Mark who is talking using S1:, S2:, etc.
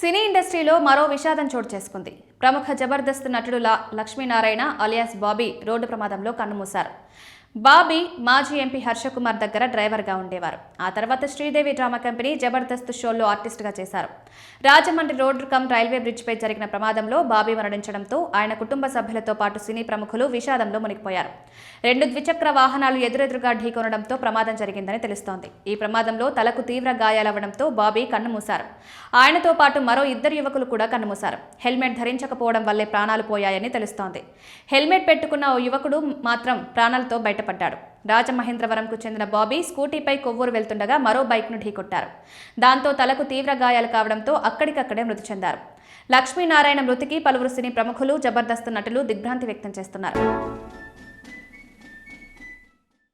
S1: సినీ ఇండస్ట్రీలో మరో విషాదం చోటు చేసుకుంది. ప్రముఖ జబర్దస్త్ నటుడు లక్ష్మీనారాయణ అలియాస్ బాబీ రోడ్డు ప్రమాదంలో కన్నుమూశారు. బాబీ మాజీ ఎంపీ హర్షకుమార్ దగ్గర డ్రైవర్గా ఉండేవారు. ఆ తర్వాత శ్రీదేవి డ్రామా కంపెనీ జబర్దస్త్ షోలో ఆర్టిస్ట్గా చేశారు. రాజమండ్రి రోడ్డు కమ్ రైల్వే బ్రిడ్జ్పై జరిగిన ప్రమాదంలో బాబీ మరణించడంతో ఆయన కుటుంబ సభ్యులతో పాటు సినీ ప్రముఖులు విషాదంలో మునిగిపోయారు. రెండు ద్విచక్ర వాహనాలు ఎదురెదురుగా ఢీకొనడంతో ప్రమాదం జరిగిందని తెలుస్తోంది. ఈ ప్రమాదంలో తలకు తీవ్ర గాయాలవ్వడంతో బాబీ కన్నుమూశారు. ఆయనతో పాటు మరో ఇద్దరు యువకులు కూడా కన్నుమూశారు. హెల్మెట్ ధరించకపోవడం వల్లే ప్రాణాలు పోయాయని తెలుస్తోంది. హెల్మెట్ పెట్టుకున్న ఓ యువకుడు మాత్రం ప్రాణాలతో బయట బయటపడ్డాడు రాజమహేంద్రవరంకు చెందిన బాబీ స్కూటీపై కొవ్వూరు వెళ్తుండగా మరో బైక్ను ఢీకొట్టారు. దాంతో తలకు తీవ్ర గాయాలు కావడంతో అక్కడికక్కడే మృతి చెందారు. లక్ష్మీనారాయణ మృతికి పలువురు సినీ ప్రముఖులు జబర్దస్త్ నటులు దిగ్భ్రాంతి వ్యక్తం చేస్తున్నారు.